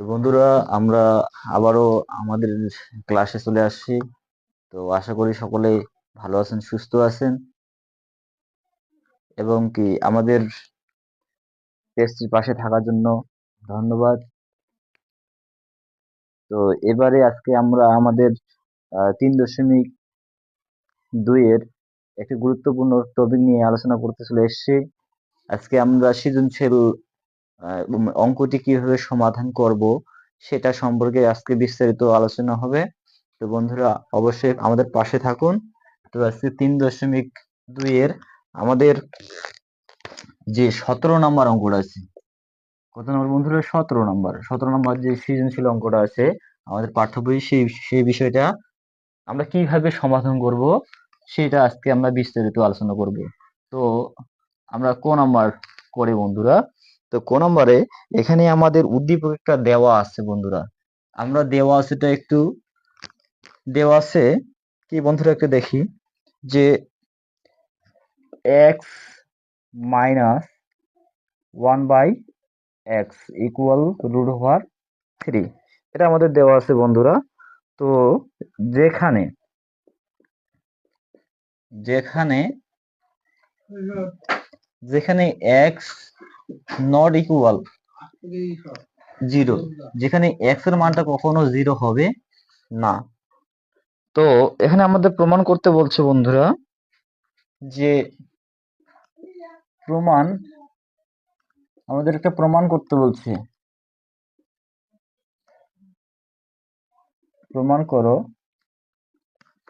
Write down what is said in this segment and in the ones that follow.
তো বন্ধুরা, আমরা আবারও আমাদের ক্লাসে চলে আসছি। তো আশা করি সকলে ভালো আছেন, সুস্থ আছেন। এবং কি, আমাদের টেস্টের পাশে থাকার জন্য ধন্যবাদ। তো এবারে আজকে আমরা আমাদের তিন দশমিক দুইয়ের একটি গুরুত্বপূর্ণ টপিক নিয়ে আলোচনা করতে চলে এসেছি। আজকে আমরা সৃজনশীল অঙ্কটি কীভাবে সমাধান করব সেটা সম্পর্কে আজকে বিস্তারিত আলোচনা হবে। তো বন্ধুরা, অবশ্যই আমাদের পাশে থাকুন। তো আজকে তিন দশমিক দুই এর আমাদের যে সতেরো নাম্বার অঙ্কটা আছে, কত নম্বর বন্ধুরা? সতেরো নম্বর। সতেরো নম্বর যে সৃজনশীল অঙ্কটা আছে, আমাদের পাঠ্য বই, সেই সেই বিষয়টা আমরা কীভাবে সমাধান করব সেটা আজকে আমরা বিস্তারিত আলোচনা করব। তো আমরা ক নাম্বার করে বন্ধুরা? তো ক নম্বরে এখানে আমাদের উদ্দীপকটা দেওয়া আছে বন্ধুরা। আমরা দেওয়া আছেটা একটু, দেওয়া আছে, কি বন্ধুরা একটু দেখি, যে X minus one by X equal root over three এটা আমাদের দেওয়া আছে বন্ধুরা। তো যেখানে যেখানে যেখানে এক্স নট ইকুয়াল জিরো যেখানে এক্সের মানটা কখনো জিরো হবে না। তো এখানে আমাদের প্রমাণ করতে বলছে বন্ধুরা যে প্রমাণ আমাদের একটা প্রমাণ করতে বলছে। প্রমাণ করো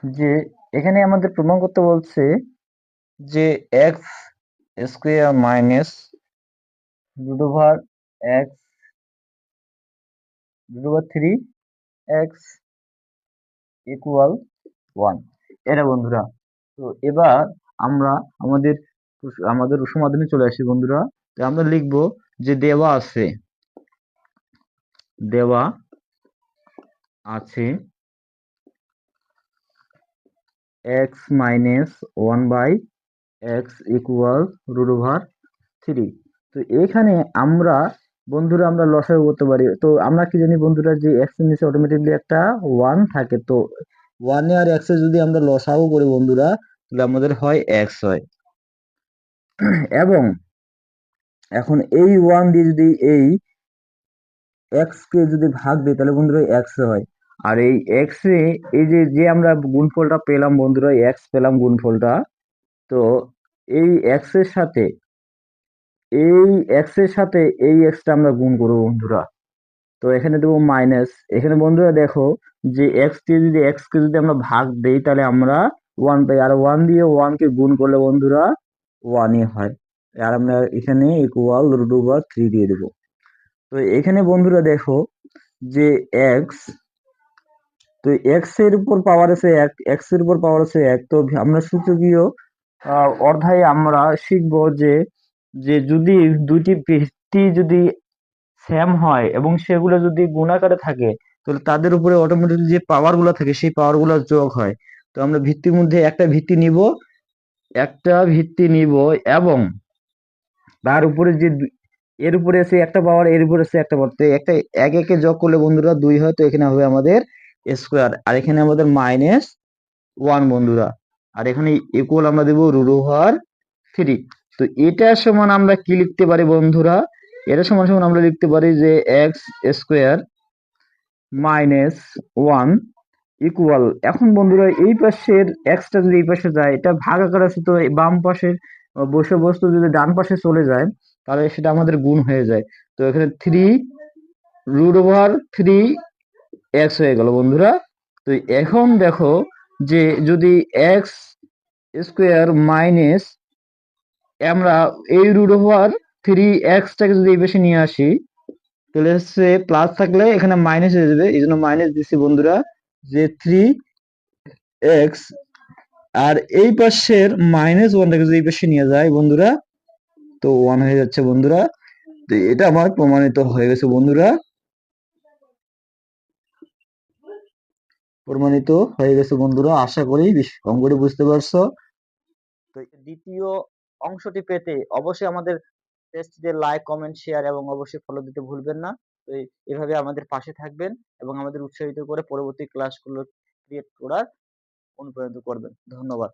যে এখানে আমাদের প্রমাণ করতে বলছে যে X square minus root over X root over three X equal one এটা বন্ধুরা, তো এবার আমরা আমাদের আমাদের সমাধানে চলে আসি বন্ধুরা, তো আমরা লিখব যে দেওয়া আছে দেওয়া আছে X minus one by X equal root over three তো এখানে আমরা, বন্ধুরা আমরা লসাগু করতে পারি। তো আমরা কি জানি বন্ধুরা যে এক্সের নিচে অটোমেটিকলি একটা ওয়ান থাকে। তো ওয়ানে আর এক্সে যদি আমরা লসাগু করি বন্ধুরা, তাহলে আমাদের হয় এক্স হয় এবং এখন এই ওয়ান দিয়ে যদি এই এক্স কে যদি ভাগ দিই, তাহলে বন্ধুরা এক্স হয়। আর এই এক্স এই যে যে আমরা গুণফলটা পেলাম বন্ধুরা এক্স পেলাম গুণফলটা, তো এই এক্সের সাথে এই এক্সের সাথে এই এক্সটা আমরা গুণ করব, বন্ধুরা। তো এখানে দেবো মাইনাস এখানে বন্ধুরা দেখো যে এক্স কে যদি এক্স কে যদি আমরা ভাগ দেই, তাহলে আমরা ওয়ান পাই আর ওয়ান দিয়ে ওয়ান কে গুণ করলে বন্ধুরা ওয়ানই হয়। আর আমরা এখানে ইকুয়াল রুট ওভার থ্রি দিয়ে দেবো। তো এখানে বন্ধুরা দেখো যে এক্স তো এক্সের উপর পাওয়ার আছে এক এক্সের উপর পাওয়ার আছে এক। তো আমরা সূচকীয় অধ্যায়ে আমরা শিখব যে যে যদি দুইটি ভিত্তি যদি সেম হয় এবং সেগুলো যদি গুণাকারে থাকে, তাহলে তাদের উপরে অটোমেটিক যে পাওয়ারগুলো থাকে, সেই পাওয়ারগুলো যোগ হয়। তো আমরা ভিত্তির মধ্যে একটা ভিত্তি নিব, একটা ভিত্তি নিব এবং তার উপরে যে এর উপরে আছে একটা পাওয়ার এর উপরে আছে একটা পাওয়ার তো একটা এক একে যোগ করলে বন্ধুরা দুই হয়, তো এখানে হবে আমাদের স্কোয়ার আর এখানে আমাদের মাইনাস ওয়ান বন্ধুরা। আর এখানে ইকুয়াল আমরা দেবো রুট ওভার থ্রি তো এটা সমান আমরা কি লিখতে পারি বন্ধুরা? এটা সমান সমান আমরা লিখতে পারি যে X square minus one equal এখন বন্ধুরা এই পাশের এক্সটা যদি এই পাশে যায়, এটা ভাগ আকার আছে তো বাম পাশের বসে বস্তু যদি ডান পাশে চলে যায়, তাহলে সেটা আমাদের গুণ হয়ে যায়। তো এখানে three root over three X হয়ে গেল বন্ধুরা। তো এখন দেখো যে যদি এক্স স্কোয়ার মাইনাস আমরা এই রুট ওভার থ্রি এক্সটাকে যদি এই পাশে নিয়ে আসি, তাহলে হচ্ছে প্লাস থাকলে এখানে মাইনাস হয়ে যাবে। এই জন্য মাইনাস দিচ্ছি বন্ধুরা যে থ্রি এক্স আর এই পাশের মাইনাস ওয়ানটাকে যদি এই পাশে নিয়ে যায় বন্ধুরা, তো ওয়ান হয়ে যাচ্ছে বন্ধুরা। তো এটা আমার প্রমাণিত হয়ে গেছে বন্ধুরা। প্রমাণিত হয়ে গেছে বন্ধুরা, আশা করি কম করে বুঝতে পারছ। তো দ্বিতীয় অংশটি পেতে অবশ্যই আমাদের পেজটিতে লাইক কমেন্ট শেয়ার এবং অবশ্যই ফলো দিতে ভুলবেন না। তো এভাবে আমাদের পাশে থাকবেন এবং আমাদের উৎসাহিত করে পরবর্তী ক্লাসগুলো ক্রিয়েট করার অনুপ্রাণিত করবেন। ধন্যবাদ।